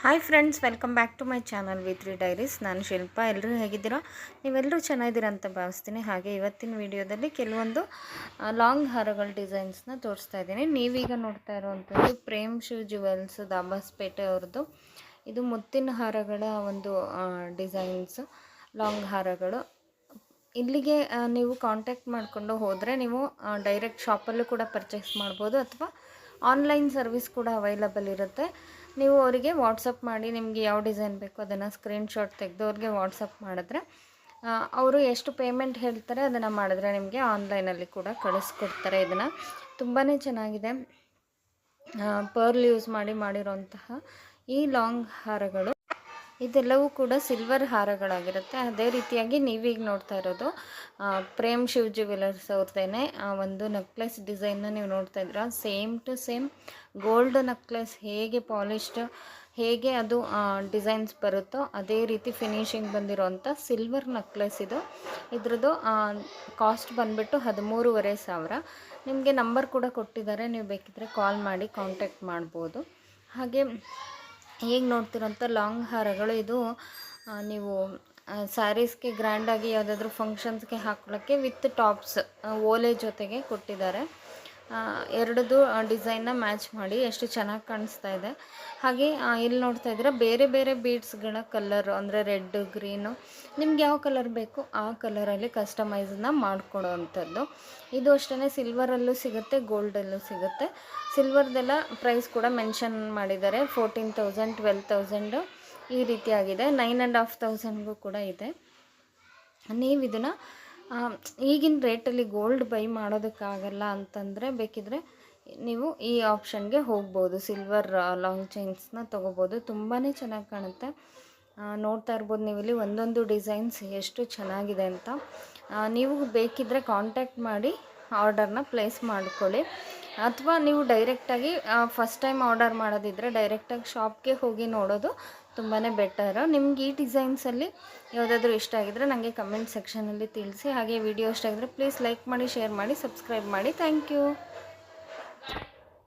Hi friends welcome back to my channel V three diaries ನಾನು ಶಿಲ್ಪ. ಎಲ್ಲರೂ ಹೇಗಿದ್ದೀರೋ? ನೀವೆಲ್ಲರೂ ಚೆನ್ನಾಗಿದ್ದೀರಾ ಅಂತ ಭಾವಿಸ್ತೀನಿ. ಹಾಗೆ ಇವತ್ತಿನ ವಿಡಿಯೋದಲ್ಲಿ ಕೆಲವೊಂದು ಲಾಂಗ್ ಹಾರಗಳ ಡಿಸೈನ್ಸ್ನ ತೋರಿಸ್ತಾ ಇದ್ದೀನಿ. ನೀವೀಗ ನೋಡ್ತಾ ಇರುವಂಥದ್ದು ಪ್ರೇಮ್ ಶಿವ್ ಜುವೆಲ್ಸ್ ದಾಬಾಸ್ಪೇಟೆ ಅವ್ರದ್ದು. ಇದು ಮುತ್ತಿನ ಹಾರಗಳ ಒಂದು ಡಿಸೈನ್ಸ್ ಲಾಂಗ್ ಹಾರಗಳು ಇಲ್ಲಿಗೆ ನೀವು ಕಾಂಟ್ಯಾಕ್ಟ್ ಮಾಡಿಕೊಂಡು ಹೋದರೆ ನೀವು ಡೈರೆಕ್ಟ್ ಶಾಪಲ್ಲೂ ಕೂಡ ಪರ್ಚೇಸ್ ಮಾಡ್ಬೋದು ಅಥವಾ ಆನ್ಲೈನ್ ಸರ್ವಿಸ್ ಕೂಡ ಅವೈಲಬಲ್ ಇರುತ್ತೆ. ನೀವು ಅವರಿಗೆ ವಾಟ್ಸಪ್ ಮಾಡಿ ನಿಮಗೆ ಯಾವ ಡಿಸೈನ್ ಬೇಕೋ ಅದನ್ನು ಸ್ಕ್ರೀನ್ಶಾಟ್ ತೆಗೆದು ಅವ್ರಿಗೆ ವಾಟ್ಸಪ್ ಮಾಡಿದ್ರೆ ಅವರು ಎಷ್ಟು ಪೇಮೆಂಟ್ ಹೇಳ್ತಾರೆ ಅದನ್ನು ಮಾಡಿದ್ರೆ ನಿಮಗೆ ಆನ್ಲೈನಲ್ಲಿ ಕೂಡ ಕಳಿಸ್ಕೊಡ್ತಾರೆ ಇದನ್ನು. ತುಂಬಾ ಚೆನ್ನಾಗಿದೆ. ಪರ್ಲ್ ಯೂಸ್ ಮಾಡಿ ಮಾಡಿರೋಂತಹ ಈ ಲಾಂಗ್ ಹಾರಗಳು. ಇದೆಲ್ಲವೂ ಕೂಡ ಸಿಲ್ವರ್ ಹಾರಗಳಾಗಿರುತ್ತೆ. ಅದೇ ರೀತಿಯಾಗಿ ನೀವೀಗ ನೋಡ್ತಾ ಇರೋದು ಪ್ರೇಮ್ ಶಿವ್ ಜ್ಯುವೆಲರ್ಸ್ ಅವ್ರದ್ದೇನೆ, ಆ ಒಂದು ನೆಕ್ಲೆಸ್ ಡಿಸೈನ್ನ ನೀವು ನೋಡ್ತಾ ಇದ್ದೀರಾ? Same to same gold necklace ಹೇಗೆ ಪಾಲಿಶ್ಡ್ ಹೇಗೆ ಅದು ಡಿಸೈನ್ಸ್ ಬರುತ್ತೋ ಅದೇ ರೀತಿ ಫಿನಿಶಿಂಗ್ ಬಂದಿರೋವಂಥ ಸಿಲ್ವರ್ ನೆಕ್ಲೆಸ್ ಇದು. ಇದ್ರದ್ದು ಕಾಸ್ಟ್ ಬಂದುಬಿಟ್ಟು ಹದಿಮೂರುವರೆ ಸಾವಿರ. ನಿಮಗೆ ನಂಬರ್ ಕೂಡ ಕೊಟ್ಟಿದ್ದಾರೆ. ನೀವು ಬೇಕಿದ್ದರೆ ಕಾಲ್ ಮಾಡಿ ಕಾಂಟ್ಯಾಕ್ಟ್ ಮಾಡ್ಬೋದು. ಹಾಗೆ ಈಗ ನೋಡ್ತಿರೋಂಥ ಲಾಂಗ್ ಹಾರಗಳು ಇದು. ನೀವು ಸ್ಯಾರೀಸ್ಗೆ ಗ್ರ್ಯಾಂಡಾಗಿ ಯಾವುದಾದ್ರೂ ಫಂಕ್ಷನ್ಸ್ಗೆ ಹಾಕೊಳ್ಳೋಕ್ಕೆ ವಿತ್ ಟಾಪ್ಸ್ ಓಲೆ ಜೊತೆಗೆ ಕೊಟ್ಟಿದ್ದಾರೆ. ಎರಡದು ಡಿಸೈನ್ನ ಮ್ಯಾಚ್ ಮಾಡಿ ಎಷ್ಟು ಚೆನ್ನಾಗಿ ಕಾಣಿಸ್ತಾ ಇದೆ. ಹಾಗೆ ಇಲ್ಲಿ ನೋಡ್ತಾ ಇದ್ದೀರಾ ಬೇರೆ ಬೇರೆ ಬೀಡ್ಸ್ಗಳ ಕಲರ್, ಅಂದರೆ ರೆಡ್, ಗ್ರೀನು, ನಿಮ್ಗೆ ಯಾವ ಕಲರ್ ಬೇಕು ಆ ಕಲರಲ್ಲಿ ಕಸ್ಟಮೈಸನ್ನ ಮಾಡಿಕೊಡೋ ಅಂಥದ್ದು ಇದು ಅಷ್ಟೇ ಸಿಲ್ವರಲ್ಲೂ ಸಿಗುತ್ತೆ, ಗೋಲ್ಡಲ್ಲೂ ಸಿಗುತ್ತೆ. ಸಿಲ್ವರ್ದೆಲ್ಲ ಪ್ರೈಸ್ ಕೂಡ ಮೆನ್ಷನ್ ಮಾಡಿದ್ದಾರೆ, ಫೋರ್ಟೀನ್ ತೌಸಂಡ್, ಟ್ವೆಲ್ ತೌಸಂಡು ಈ ರೀತಿಯಾಗಿದೆ. ನೈನ್ ಆ್ಯಂಡ್ ಹಾಫ್ ತೌಸಂಡ್ಗೂ ಕೂಡ ಇದೆ. ನೀವು ಇದನ್ನು ಈಗಿನ ರೇಟಲ್ಲಿ ಗೋಲ್ಡ್ ಬೈ ಮಾಡೋದಕ್ಕಾಗಲ್ಲ ಅಂತಂದರೆ ಬೇಕಿದ್ರೆ ನೀವು ಈ ಆಪ್ಷನ್ಗೆ ಹೋಗ್ಬೋದು. ಸಿಲ್ವರ್ ಲಾಂಗ್ ಚೈನ್ಸ್ನ ತೊಗೋಬೋದು. ತುಂಬಾ ಚೆನ್ನಾಗಿ ಕಾಣುತ್ತೆ. ನೋಡ್ತಾ ಇರ್ಬೋದು ನೀವು ಇಲ್ಲಿ ಒಂದೊಂದು ಡಿಸೈನ್ಸ್ ಎಷ್ಟು ಚೆನ್ನಾಗಿದೆ ಅಂತ. ನೀವು ಬೇಕಿದ್ದರೆ ಕಾಂಟ್ಯಾಕ್ಟ್ ಮಾಡಿ ಆರ್ಡರ್ನ ಪ್ಲೇಸ್ ಮಾಡಿಕೊಳ್ಳಿ. ಅಥವಾ ನೀವು ಡೈರೆಕ್ಟಾಗಿ ಫಸ್ಟ್ ಟೈಮ್ ಆರ್ಡರ್ ಮಾಡೋದಿದ್ದರೆ ಡೈರೆಕ್ಟಾಗಿ ಶಾಪ್ಗೆ ಹೋಗಿ ನೋಡೋದು ತುಂಬಾ ಬೆಟರು. ನಿಮ್ಗೆ ಈ ಡಿಸೈನ್ಸಲ್ಲಿ ಯಾವುದಾದ್ರೂ ಇಷ್ಟ ಆಗಿದ್ರೆ ನನಗೆ ಕಮೆಂಟ್ ಸೆಕ್ಷನಲ್ಲಿ ತಿಳಿಸಿ. ಹಾಗೆ ವಿಡಿಯೋ ಇಷ್ಟ ಆಗಿದ್ರೆ ಪ್ಲೀಸ್ ಲೈಕ್ ಮಾಡಿ ಶೇರ್ ಮಾಡಿ ಸಬ್ಸ್ಕ್ರೈಬ್ ಮಾಡಿ. Thank you